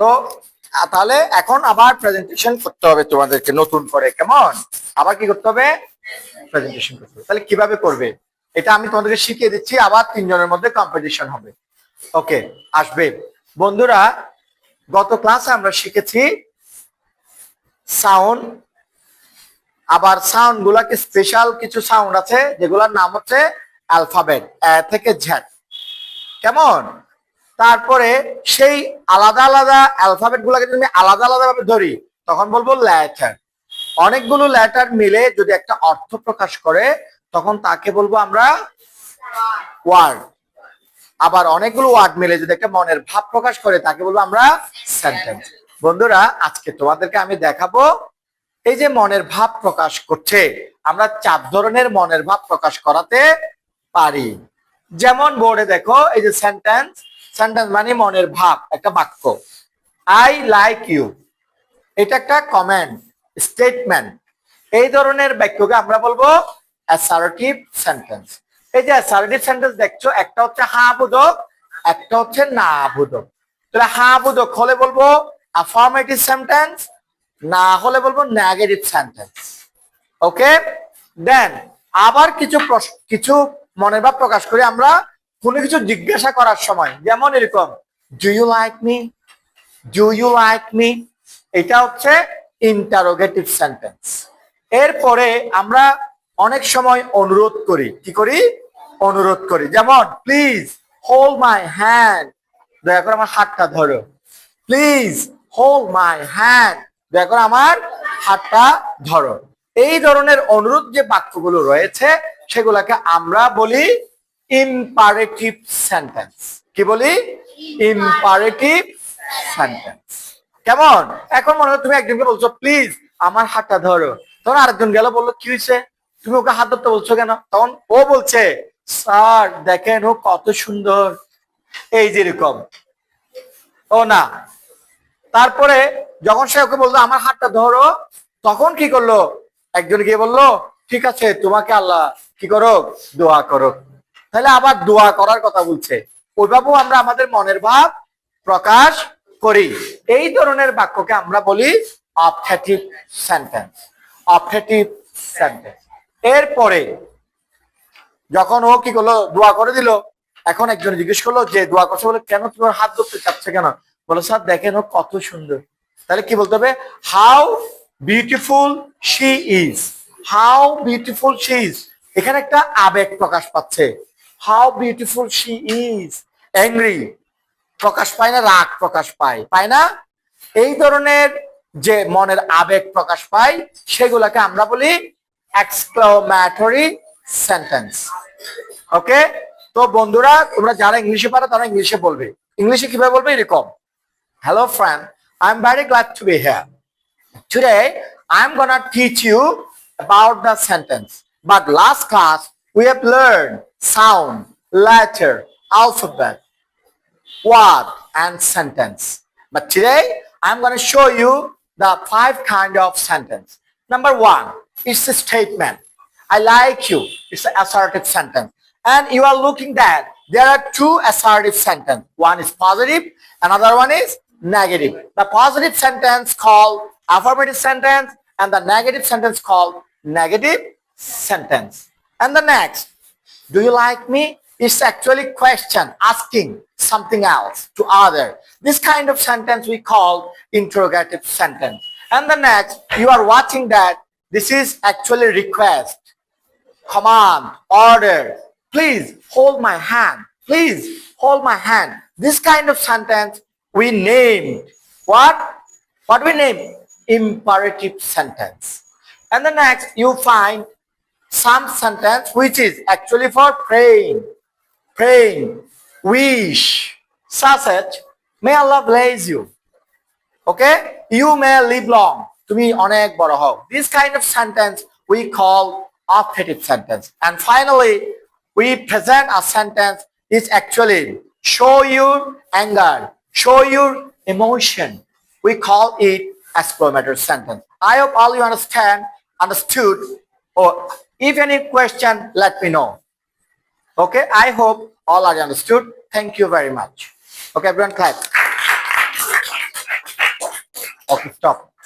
তো তাহলে এখন আবার প্রেজেন্টেশন করতে হবে তোমাদেরকে নতুন করে, কেমন? আবার কি করতে হবে? প্রেজেন্টেশন করতে হবে। তাহলে কীভাবে করবে? এটা আমি তোমাদেরকে শিখিয়ে দিচ্ছি, আবার তিনজনের মধ্যে কম্পিটিশন হবে। ওকে আসবে। বন্ধুরা, গত ক্লাসে আমরা শিখেছি সাউন্ড আবার সাউন্ড গুলাকে স্পেশাল কিছু সাউন্ড আছে, যেগুলোর নাম হচ্ছে অ্যালফাবেট থেকে ঝ্যাট কেমন? তারপরে সেই আলাদা আলাদা অ্যালফাবেট গুলাকে যদি আমি আলাদা আলাদা ভাবে ধরি, তখন বলব ল্যাটার অনেকগুলো ল্যাটার মিলে যদি একটা অর্থ প্রকাশ করে, তখন তাকে বলব আমরা ওয়ার্ড আবার অনেকগুলো ওয়ার্ড মিলে যদি একটা মনের ভাব প্রকাশ করে, তাকে বলব আমরা সেন্টেন্স বন্ধুরা, আজকে তোমাদেরকে আমি দেখাবো এই যে মনের ভাব প্রকাশ করছে, আমরা চার ধরনের মনের ভাব প্রকাশ করাতে পারি। যেমন বোর্ডে দেখো, এই যে সেন্টেন্স সেন্টেন্স মানে মনের ভাব, একটা বাক্য। আই লাইক ইউ এটা একটা কমেন্ট স্টেটমেন্ট এই ধরনের বাক্যকে আমরা বলব অ্যাসার্টিভ সেন্টেন্স এই যে অ্যাসার্টিভ সেন্টেন্স দেখছ, একটা হচ্ছে হা বোধক, একটা হচ্ছে না বোধক। তাহলে হা বোধক হলে বলব অ্যাফার্মেটিভ সেন্টেন্স না হলে বলব নেগেটিভ সেন্টেন্স ওকে দেন আবার কিছু কিছু মনের ভাব প্রকাশ করি, আমরা কোনো কিছু জিজ্ঞাসা করার সময়, যেমন এরকম do you like me do you like me এটা হচ্ছে ইন্টারোগেটিভ সেন্টেন্স এরপরে আমরা অনেক সময় অনুরোধ করি, কি করি? অনুরোধ করি, যেমন প্লিজ হোল্ড মাই হ্যান্ড দয়া করে আমার হাতটা ধরো। প্লিজ হোল্ড মাই হ্যান্ড দয়া করে আমার হাতটা ধরো। এই ধরনের অনুরোধ যে বাক্যগুলো রয়েছে, সেগুলোকে আমরা বলি ইম্পারেটিভ সেন্টেন্স কি বলি? ইম্পারেটিভ সেন্টেন্স কেমন? এখন মনে হয় তুমি একজনকে বলছো, প্লিজ, আমার হাতটা ধরো। তখন আরেকজন গেল, বলল, কি হয়েছে তুমি ওকে হাত ধরতে বলছো কেন? তখন ও বলছে, স্যার, দেখেন ও কত সুন্দর। এই যেরকম ও না। তারপরে যখন সে ওকে বলল, আমার হাতটা ধরো, তখন কি করল? একজন গিয়ে বলল, ঠিক আছে, তোমাকে আল্লাহ কি করো দোয়া করো তাহলে আবার দোয়া করার কথা বলছে। ওইভাবেও আমরা আমাদের মনের ভাব প্রকাশ করি। এই ধরনের বাক্যকে আমরা বলি অপথেটিভ সেন্টেন্স অপথেটিভ সেন্টেন্স এরপরে যখন ও কি করল? দোয়া করে দিল। এখন একজন জিজ্ঞেস করল যে, দোয়া করছে? বলে, কেন তোমার হাত ধরতে চাচ্ছে কেন? বলো, স্যার, দেখেন ও কত সুন্দর। তাহলে কি বলতে হবে? How beautiful she is how beautiful she is এখানে একটা আবেগ প্রকাশ পাচ্ছে। How beautiful she is angry প্রকাশ পায় না, রাগ প্রকাশ পায়। পায় না? এই ধরনের যে মনের আবেগ প্রকাশ পায়, সেগুলোকে আমরা বলি এক্সক্লামেটরি সেন্টেন্স ওকে তো বন্ধুরা, তোমরা যারা ইংলিশে পারো, তারা ইংলিশে বলবে। ইংলিশে কীভাবে বলবে? এরকম। Hello friend I am very glad to be here Today, I'm gonna teach you about the sentence. But last class, we have learned sound, letter, alphabet, word, and sentence. But today, I'm gonna show you the five kind of sentence. Number one, it's a statement. I like you. It's an assertive sentence. And you are looking that there are two assertive sentence. One is positive, another one is negative. The positive sentence called affirmative sentence and the negative sentence called negative sentence. And the next, do you like me? It's actually question, asking something else to other. This kind of sentence we call interrogative sentence. And the next, you are watching that this is actually request command, order. Please hold my hand. Please hold my hand. This kind of sentence we named what? What we name? Imperative sentence. And the next you find some sentence which is actually for praying, praying, wish, such as may Allah bless you. Okay? You may live long. তুমি অনেক বড় হও this kind of sentence we call optative sentence and finally we present a sentence is actually show your anger show your emotion we call it exclamatory sentence. I hope all you understand, understood, or if any question, let me know. Okay, I hope all are understood. Thank you very much. Okay, everyone clap. Okay, stop.